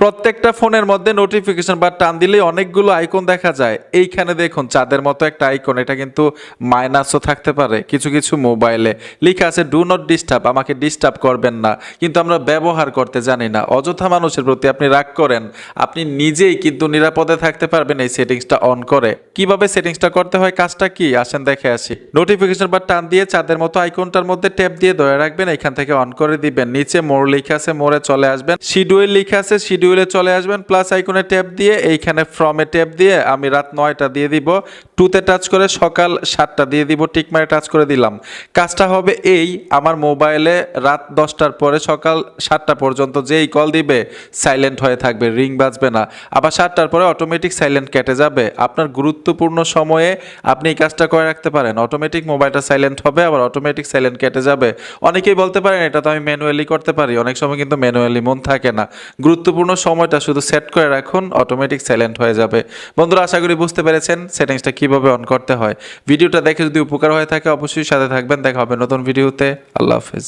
প্রত্যেকটা ফোনের মধ্যে নোটিফিকেশন বা টান দিলেই অনেকগুলো আইকন দেখা যায়। এইখানে দেখুন, চাঁদের মতো একটা আইকন এটা কিন্তু মাইনাসও থাকতে পারে, কিছু কিছু মোবাইলে লেখা আছে ডু নট ডিস্টার্ব আমাকে ডিস্টার্ব করবেন না। কিন্তু আমরা ব্যবহার করতে জানি না। অযথা মানুষের প্রতি আপনি রাগ করেন, আপনি নিজেই কিন্তু নিরাপদে থাকতে পারবেন এই সেটিংসটা অন করে। কীভাবে সেটিংসটা করতে হয়, কাজটা কি? আসেন দেখে আসি। নোটিফিকেশন বা টান দিয়ে চাঁদের মতো আইকনটার মধ্যে ট্যাপ দিয়ে ধরে রাখবেন, এখান থেকে অন করে দিবেন। নিচে মোড় লেখা আছে, মোড়ে চলে আসবেন। শিডিউল লেখা আছে শিডিউলে চলে আসবেন প্লাস আইকনে ট্যাপ দিয়ে, এইখানে ফ্রমে ট্যাপ দিয়ে আমি রাত নয়টা দিয়ে দিব। টুতে টাচ করে সকাল সাতটা দিয়ে দিব টিক মারে টাচ করে দিলাম। কাজটা হবে এই, আমার মোবাইলে রাত দশটার পরে সকাল সাতটা পর্যন্ত যেই কল দিবে সাইলেন্ট হয়ে থাকবে রিং বাজবে না। আবার সাতটার পরে অটোমেটিক সাইলেন্ট কেটে যাবে। আপনার গুরুত্বপূর্ণ সময়ে আপনি এই কাজটা করে রাখতে পারেন। অটোমেটিক মোবাইলটা সাইলেন্ট হবে, আবার অটোমেটিক সাইলেন্ট কেটে যাবে। অনেকেই বলতে পারেন, এটা তো আমি ম্যানুয়ালি করতে পারি। অনেক সময় কিন্তু ম্যানুয়ালি মন থাকে না। গুরুত্বপূর্ণ সময়টা শুধু সেট করে রাখুন অটোমেটিক সাইলেন্ট হয়ে যাবে। বন্ধুরা, আশা করি বুঝতে পেরেছেন সেটিংসটা কীভাবে অন করতে হয়। ভিডিওটা দেখে যদি উপকার হয়ে থাকে, অবশ্যই সাথে থাকবেন। দেখা হবে নতুন ভিডিওতে আল্লাহ হাফেজ।